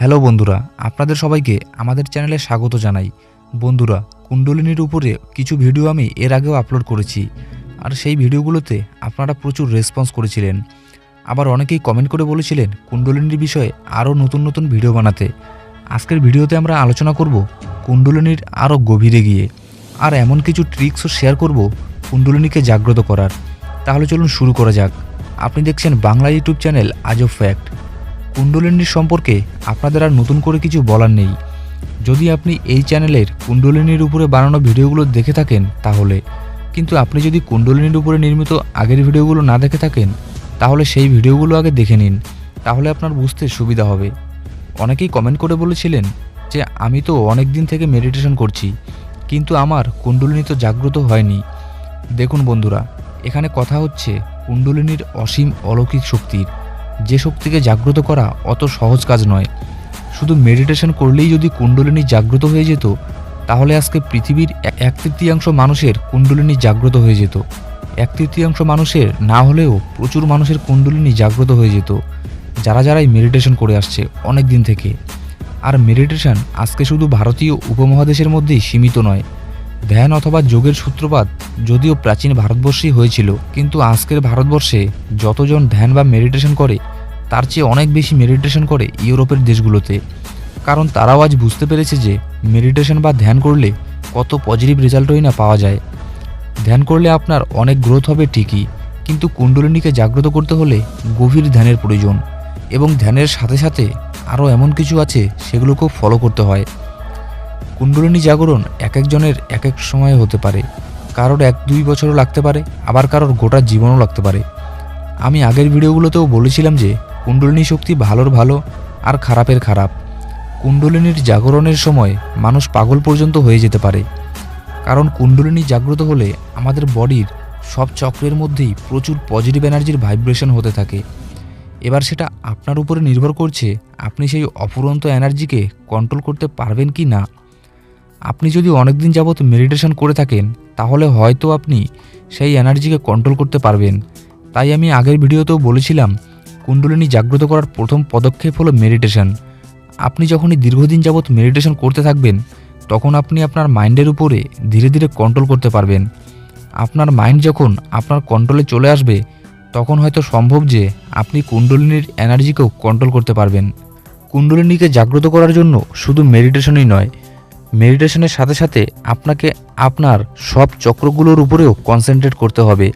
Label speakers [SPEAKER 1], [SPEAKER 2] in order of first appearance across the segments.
[SPEAKER 1] Hello বন্ধুরা, আপনাদের সবাইকে আমাদের চ্যানেলে স্বাগত জানাই। বন্ধুরা, কুণ্ডলিনীর উপরে কিছু ভিডিও আমি এর আগেও আপলোড করেছি। আর সেই ভিডিওগুলোতে আপনারা প্রচুর রেসপন্স করেছিলেন। আবার অনেকেই কমেন্ট করে বলেছিলেন কুণ্ডলিনীর বিষয়ে আরও নতুন নতুন ভিডিও বানাতে। আজকের ভিডিওতে আমরা আলোচনা করব কুণ্ডলিনীর আরও গভীরে গিয়ে। আর এমন কিছু ট্রিক্সও শেয়ার করব কুণ্ডলিনীকে জাগ্রত করার। তাহলে চলুন শুরু করা যাক। আপনি দেখছেন Bangla YouTube channel Ajob fact কুণ্ডলিনীর সম্পর্কে আপনাদের আর নতুন করে কিছু বলার নেই। যদি আপনি এই চ্যানেলের কুণ্ডলিনীর উপরে বানানো ভিডিওগুলো দেখে থাকেন তাহলে। কিন্তু আপনি যদি কুণ্ডলিনীর উপরে নির্মিত আগের ভিডিওগুলো না দেখে থাকেন, তাহলে সেই ভিডিওগুলো আগে দেখে নিন, তাহলে আপনার বুঝতে সুবিধা হবে। অনেকেই কমেন্ট করে বলেছিলেন যে, আমি তো অনেক দিন থেকে মেডিটেশন করছি, কিন্তু আমার কুণ্ডলিনী তো জাগ্রত হয়নি। দেখুন বন্ধুরা, এখানে কথা হচ্ছে কুণ্ডলিনীর অসীম অলৌকিক শক্তির। যে শক্তিকে জাগ্রত করা অত সহজ কাজ নয়। শুধু মেডিটেশন করলেই যদি কুণ্ডলিনী জাগ্রত হয়ে যেত, তাহলে আজকে পৃথিবীর এক- তৃতীয়াংশ মানুষের কুণ্ডলিনী জাগ্রত হয়ে যেত। এক তৃতীয়াংশ মানুষের না হলেও প্রচুর মানুষের কুণ্ডলিনী জাগ্রত হয়ে যেত, যারা যারাই মেডিটেশন করে আসছে অনেক দিন থেকে। আর মেডিটেশন আজকে শুধু ভারতীয় উপমহাদেশের মধ্যেই সীমিত নয় ধ্যান অথবা যোগের সূত্রপাত যদিও প্রাচীন ভারতবর্ষেই হয়েছিল, কিন্তু আজকের ভারতবর্ষে যতজন ধ্যান বা মেডিটেশন করে, তার চেয়ে অনেক বেশি মেডিটেশন করে ইউরোপের দেশগুলোতে। কারণ তারাও আজ বুঝতে পেরেছে যে, মেডিটেশন বা ধ্যান করলে কত পজিটিভ রেজাল্টই না পাওয়া যায়। ধ্যান করলে আপনার অনেক গ্রোথ হবে ঠিকই, কিন্তু কুণ্ডলিনীকে জাগ্রত করতে হলে গভীর ধ্যানের প্রয়োজন এবং ধ্যানের সাথে সাথে আরও এমন কিছু আছে সেগুলোকেও ফলো করতে হয়। কুণ্ডলিনী জাগরণ এক একজনের এক এক সময়ে হতে পারে। কারোর এক দুই বছরও লাগতে পারে, আবার কারোর গোটা জীবনও লাগতে পারে। আমি আগের ভিডিওগুলোতেও বলেছিলাম যে, কুণ্ডলিনী শক্তি ভালোর ভালো আর খারাপের খারাপ। কুণ্ডলিনীর জাগরণের সময় মানুষ পাগল পর্যন্ত হয়ে যেতে পারে। কারণ কুণ্ডলিনী জাগ্রত হলে আমাদের বডির সব চক্রের মধ্যেই প্রচুর পজিটিভ এনার্জির ভাইব্রেশন হতে থাকে। এবার সেটা আপনার উপরে নির্ভর করছে, আপনি সেই অফুরন্ত এনার্জিকে কন্ট্রোল করতে পারবেন কি না। আপনি যদি অনেকদিন যাবৎ মেডিটেশন করে থাকেন, তাহলে হয়তো আপনি সেই এনার্জিকে কন্ট্রোল করতে পারবেন। তাই আমি আগের ভিডিওতেও বলেছিলাম, কুণ্ডলিনী জাগ্রত করার প্রথম পদক্ষেপ হলো মেডিটেশন। আপনি যখনই দীর্ঘদিন যাবৎ মেডিটেশন করতে থাকবেন, তখন আপনি আপনার মাইন্ডের উপরে ধীরে ধীরে কন্ট্রোল করতে পারবেন। আপনার মাইন্ড যখন আপনার কন্ট্রোলে চলে আসবে, তখন হয়তো সম্ভব যে আপনি কুণ্ডলিনীর এনার্জিকেও কন্ট্রোল করতে পারবেন। কুণ্ডলিনীকে জাগ্রত করার জন্য শুধু মেডিটেশনই নয় মেডিটেশনের সাথে সাথে আপনাকে আপনার সব চক্রগুলোর উপরেও কনসেন্ট্রেট করতে হবে।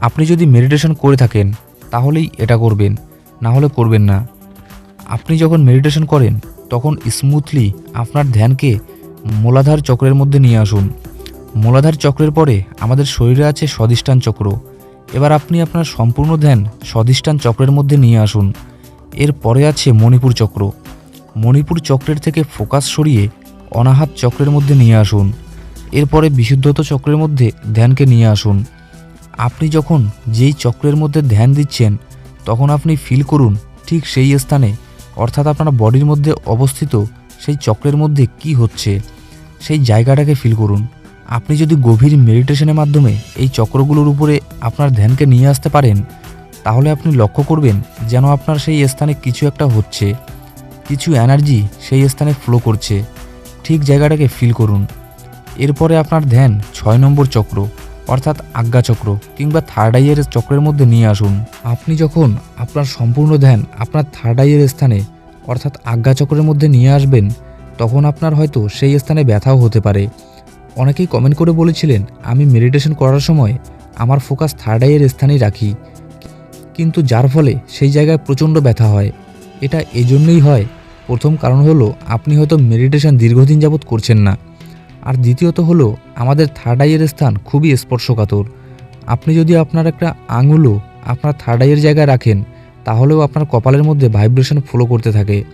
[SPEAKER 1] আপনি যদি মেডিটেশন করে থাকেন, তাহলেই এটা করবেন না হলে করবেন না। আপনি যখন মেডিটেশন করেন, তখন স্মুথলি আপনার ধ্যানকে মূলাধার চক্রের মধ্যে নিয়ে আসুন। মূলাধার চক্রের পরে আমাদের শরীরে আছে স্বধিষ্ঠান চক্র। এবার আপনি আপনার সম্পূর্ণ ধ্যান স্বধিষ্ঠান চক্রের মধ্যে নিয়ে আসুন। এর পরে আছে মণিপুর চক্র। মণিপুর চক্রের থেকে ফোকাস সরিয়ে অনাহাত চক্রের মধ্যে নিয়ে আসুন। এরপরে বিশুদ্ধত চক্রের মধ্যে ধ্যানকে নিয়ে আসুন। আপনি যখন যেই চক্রের মধ্যে ধ্যান দিচ্ছেন, তখন আপনি ফিল করুন ঠিক সেই স্থানে, অর্থাৎ আপনার বডির মধ্যে অবস্থিত সেই চক্রের মধ্যে কি হচ্ছে, সেই জায়গাটাকে ফিল করুন। আপনি যদি গভীর মেডিটেশনের মাধ্যমে এই চক্রগুলোর উপরে আপনার ধ্যানকে নিয়ে আসতে পারেন, তাহলে আপনি লক্ষ্য করবেন যেন আপনার সেই স্থানে কিছু একটা হচ্ছে, কিছু এনার্জি সেই স্থানে ফ্লো করছে। ঠিক জায়গাটাকে ফিল করুন। এরপরে আপনার ধ্যান, ছয় নম্বর চক্র, অর্থাৎ আজ্ঞা চক্র কিংবা থার্ড আইয়ের চক্রের মধ্যে নিয়ে আসুন। আপনি যখন আপনার সম্পূর্ণ ধ্যান আপনার থার্ড আইয়ের স্থানে, অর্থাৎ আজ্ঞা চক্রের মধ্যে নিয়ে আসবেন, তখন আপনার হয়তো সেই স্থানে ব্যথাও হতে পারে। অনেকেই কমেন্ট করে বলেছিলেন, আমি মেডিটেশন করার সময় আমার ফোকাস থার্ড আইয়ের স্থানেই রাখি। কিন্তু যার ফলে সেই জায়গায় প্রচণ্ড ব্যথা হয়। এটা এজন্যই হয় প্রথম কারণ হলো, আপনি হয়তো মেডিটেশন দীর্ঘদিন যাবৎ করছেন না। আর দ্বিতীয়ত হলো, আমাদের থার্ড আইয়ের স্থান খুবই স্পর্শকাতর। আপনি যদি আপনার একটা আঙুলও আপনার থার্ড আইয়ের জায়গায় রাখেন, তাহলেও আপনার কপালের মধ্যে ভাইব্রেশন ফ্লো করতে থাকে।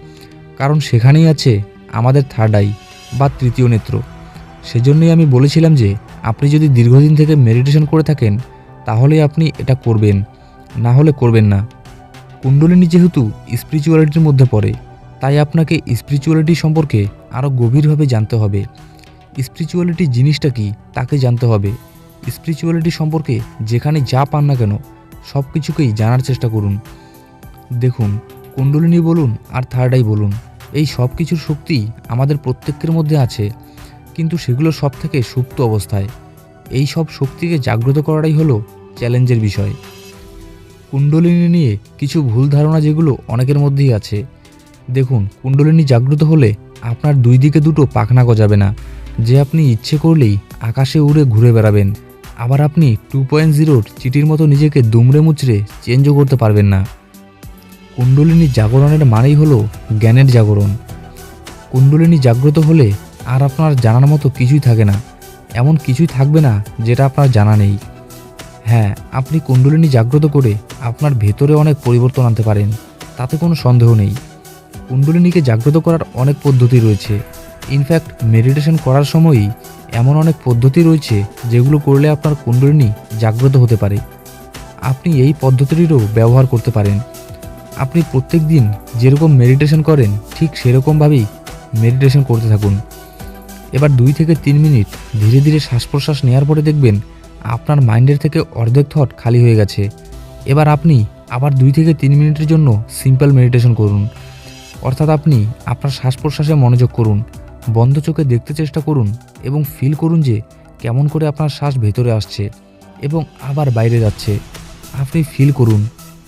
[SPEAKER 1] কারণ সেখানেই আছে আমাদের থার্ড আই বা তৃতীয় নেত্র। সেজন্যই আমি বলেছিলাম যে, আপনি যদি দীর্ঘদিন থেকে মেডিটেশন করে থাকেন তাহলে আপনি এটা করবেন। না হলে করবেন না। কুণ্ডলিনী যেহেতু স্পিরিচুয়ালিটির মধ্যে পড়ে তাই আপনাকে স্পিরিচুয়ালিটি সম্পর্কে আরও গভীরভাবে জানতে হবে। স্পিরিচুয়ালিটি জিনিসটা কি, তাকে জানতে হবে। স্পিরিচুয়ালিটি সম্পর্কে যেখানে যা পান না কেন সব কিছুকেই জানার চেষ্টা করুন। দেখুন, কুণ্ডলিনী বলুন আর থার্ড আই বলুন, এই সব কিছুর শক্তি আমাদের প্রত্যেকের মধ্যে আছে, কিন্তু সেগুলো সব থেকে সুপ্ত অবস্থায়। এই সব শক্তিকে জাগ্রত করাটাই হলো চ্যালেঞ্জের বিষয়। কুণ্ডলিনী নিয়ে কিছু ভুল ধারণা যেগুলো অনেকের মধ্যেই আছে দেখুন, কুণ্ডলিনী জাগ্রত হলে আপনার দুই দিকে দুটো পাখনা গজাবে না। যে আপনি ইচ্ছে করলেই আকাশে উড়ে ঘুরে বেড়াবেন। আবার আপনি টু পয়েন্ট জিরোর চিটির মতো নিজেকে দুমড়ে মুচড়ে চেঞ্জও করতে পারবেন না। কুণ্ডলিনী জাগরণের মানেই হলো জ্ঞানের জাগরণ। কুণ্ডলিনী জাগ্রত হলে আর আপনার জানার মতো কিছুই থাকে না। এমন কিছুই থাকবে না যেটা আপনার জানা নেই। হ্যাঁ আপনি কুণ্ডলিনী জাগ্রত করে আপনার ভেতরে অনেক পরিবর্তন আনতে পারেন। তাতে কোনো সন্দেহ নেই। কুণ্ডলিনীকে জাগ্রত করার অনেক পদ্ধতি রয়েছে। ইনফ্যাক্ট মেডিটেশন করার সময়ই এমন অনেক পদ্ধতি রয়েছে যেগুলো করলে আপনার কুণ্ডলিনী জাগ্রত হতে পারে। আপনি এই পদ্ধতিটিরও ব্যবহার করতে পারেন। আপনি প্রত্যেক দিন যেরকম মেডিটেশন করেন, ঠিক সেরকমভাবেই মেডিটেশন করতে থাকুন। এবার দুই থেকে তিন মিনিট ধীরে ধীরে শ্বাস প্রশ্বাস নেওয়ার পরে দেখবেন আপনার মাইন্ডের থেকে অর্ধেক থট খালি হয়ে গেছে। এবার আপনি আবার দুই থেকে তিন মিনিটের জন্য সিম্পল মেডিটেশন করুন। অর্থাৎ আপনি আপনার শ্বাস প্রশ্বাসে মনোযোগ করুন, বন্ধ চোখে দেখতে চেষ্টা করুন এবং ফিল করুন যে কেমন করে আপনার শ্বাস ভেতরে আসছে এবং আবার বাইরে যাচ্ছে। আপনি ফিল করুন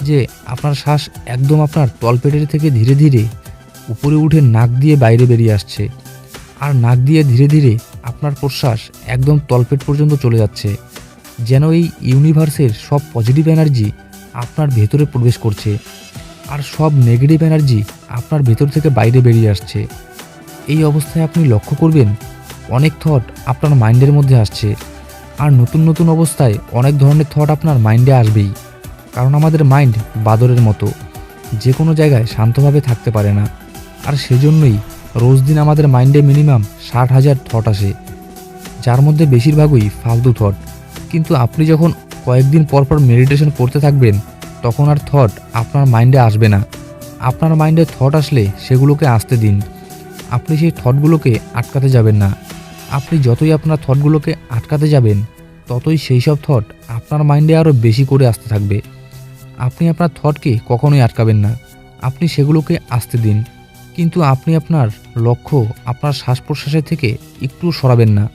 [SPEAKER 1] যে আপনার শ্বাস একদম আপনার তলপেটের থেকে ধীরে ধীরে উপরে উঠে নাক দিয়ে বাইরে বেরিয়ে আসছে আর নাক দিয়ে ধীরে ধীরে আপনার প্রশ্বাস একদম তলপেট পর্যন্ত চলে যাচ্ছে। যেন এই ইউনিভার্সের সব পজিটিভ এনার্জি আপনার ভেতরে প্রবেশ করছে। আর সব নেগেটিভ এনার্জি আপনার ভেতর থেকে বাইরে বেরিয়ে আসছে। এই অবস্থায় আপনি লক্ষ্য করবেন, অনেক থট আপনার মাইন্ডের মধ্যে আসছে। আর নতুন নতুন অবস্থায় অনেক ধরনের থট আপনার মাইন্ডে আসবেই। কারণ আমাদের মাইন্ড বাদরের মতো, যে কোনো জায়গায় শান্তভাবে থাকতে পারে না। আর সেজন্যই রোজ দিন আমাদের মাইন্ডে মিনিমাম ষাট হাজার থট আসে। যার মধ্যে বেশিরভাগই ফালতু থট কিন্তু আপনি যখন কয়েকদিন পর পর মেডিটেশন করতে থাকবেন তখন আর থট আপনার মাইন্ডে আসবে না। আপনার মাইন্ডে থট আসলে সেগুলোকে আসতে দিন। আপনি সেই থটগুলোকে আটকাতে যাবেন না। আপনি যতই আপনার থটগুলোকে আটকাতে যাবেন, ততই সেই সব থট আপনার মাইন্ডে আরও বেশি করে আসতে থাকবে। আপনি আপনার থটকে কখনোই আটকাবেন না। আপনি সেগুলোকে আসতে দিন। কিন্তু আপনি আপনার লক্ষ্য আপনার শ্বাস প্রশ্বাসের থেকে একটু সরাবেন না।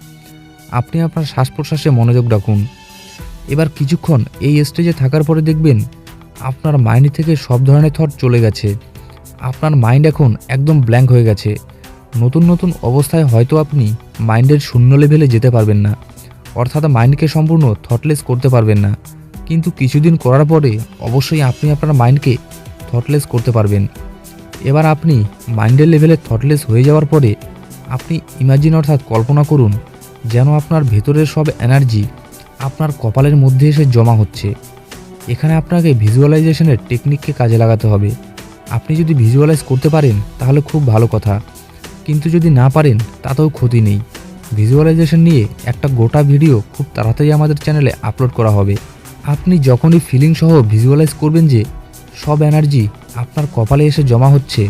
[SPEAKER 1] আপনি আপনার শ্বাস প্রশ্বাসে মনোযোগ রাখুন। এবার কিছুক্ষণ এই স্টেজে থাকার পরে দেখবেন আপনার মাইন্ড থেকে সব ধরনের থট চলে গেছে। আপনার মাইন্ড এখন একদম ব্ল্যাঙ্ক হয়ে গেছে। নতুন নতুন অবস্থায় হয়তো আপনি মাইন্ডের শূন্য লেভেলে যেতে পারবেন না। অর্থাৎ মাইন্ডকে সম্পূর্ণ থটলেস করতে পারবেন না। কিন্তু কিছুদিন করার পরে অবশ্যই আপনি আপনার মাইন্ডকে থটলেস করতে পারবেন। এবার আপনি মাইন্ডের লেভেলে থটলেস হয়ে যাওয়ার পরে আপনি ইমাজিন অর্থাৎ কল্পনা করুন, যেন আপনার ভেতরের সব এনার্জি আপনার কপালের মধ্যে এসে জমা হচ্ছে। এখানে আপনাকে ভিজুয়ালাইজেশনের টেকনিককে কাজে লাগাতে হবে। আপনি যদি ভিজুয়ালাইজ করতে পারেন, তাহলে খুব ভালো কথা। কিন্তু যদি না পারেন, তাতেও ক্ষতি নেই। ভিজুয়ালাইজেশন নিয়ে একটা গোটা ভিডিও খুব তাড়াতাড়ি আমাদের চ্যানেলে আপলোড করা হবে। আপনি যখনই ফিলিং সহ ভিজুয়ালাইজ করবেন যে সব এনার্জি আপনার কপালে এসে জমা হচ্ছে,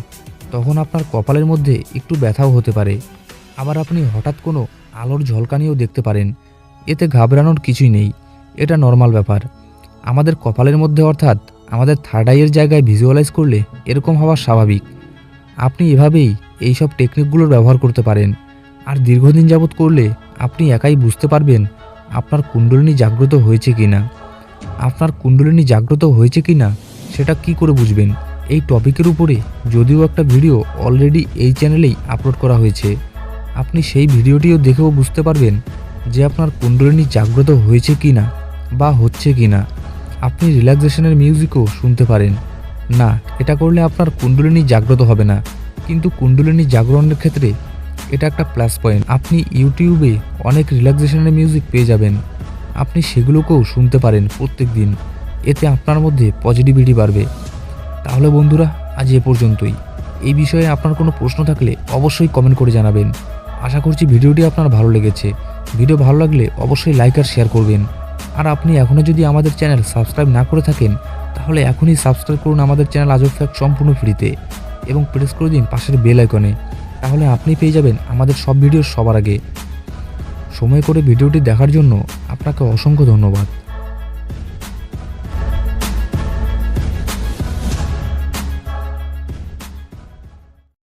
[SPEAKER 1] তখন আপনার কপালের মধ্যে একটু ব্যথাও হতে পারে। আবার আপনি হঠাৎ কোনো আলোর ঝলকানিও দেখতে পারেন। এতে ঘাবড়ানোর কিছুই নেই। এটা নর্মাল ব্যাপার। আমাদের কপালের মধ্যে অর্থাৎ আমাদের থার্ড আইয়ের জায়গায় ভিজুয়ালাইজ করলে এরকম হওয়া স্বাভাবিক। আপনি এভাবেই এই সব টেকনিকগুলোর ব্যবহার করতে পারেন। আর দীর্ঘদিন যাবৎ করলে আপনি একাই বুঝতে পারবেন আপনার কুণ্ডলিনী জাগ্রত হয়েছে কি না আপনার কুণ্ডলিনী জাগ্রত হয়েছে কি না সেটা কি করে বুঝবেন? এই টপিকের উপরে যদিও একটা ভিডিও অলরেডি এই চ্যানেলেই আপলোড করা হয়েছে। আপনি সেই ভিডিওটিও দেখেও বুঝতে পারবেন যে আপনার কুণ্ডলিনী জাগ্রত হয়েছে কি না বা হচ্ছে কি না আপনি রিল্যাক্সেশনের মিউজিকও শুনতে পারেন। না, এটা করলে আপনার কুণ্ডলিনী জাগ্রত হবে না। কিন্তু কুণ্ডলিনী জাগরণের ক্ষেত্রে এটা একটা প্লাস পয়েন্ট আপনি ইউটিউবে অনেক রিল্যাক্সেশনের মিউজিক পেয়ে যাবেন। আপনি সেগুলোকেও শুনতে পারেন প্রত্যেক দিন এতে আপনার মধ্যে পজিটিভিটি বাড়বে। তাহলে বন্ধুরা, আজ এ পর্যন্তই। এই বিষয়ে আপনার কোনো প্রশ্ন থাকলে অবশ্যই কমেন্ট করে জানাবেন। আশা করছি ভিডিওটি আপনার ভালো লেগেছে। ভিডিও ভালো লাগলে অবশ্যই লাইক আর শেয়ার করবেন। আর আপনি এখনও যদি আমাদের চ্যানেল সাবস্ক্রাইব না করে থাকেন, তাহলে এখনই সাবস্ক্রাইব করুন আমাদের চ্যানেল আজব ফ্যাক্ট সম্পূর্ণ ফ্রিতে এবং প্রেস করে দিন পাশের বেল আইকনে। তাহলে আপনি পেয়ে যাবেন আমাদের সব ভিডিও সবার আগে। সময় করে ভিডিওটি দেখার জন্য আপনাকে অসংখ্য ধন্যবাদ।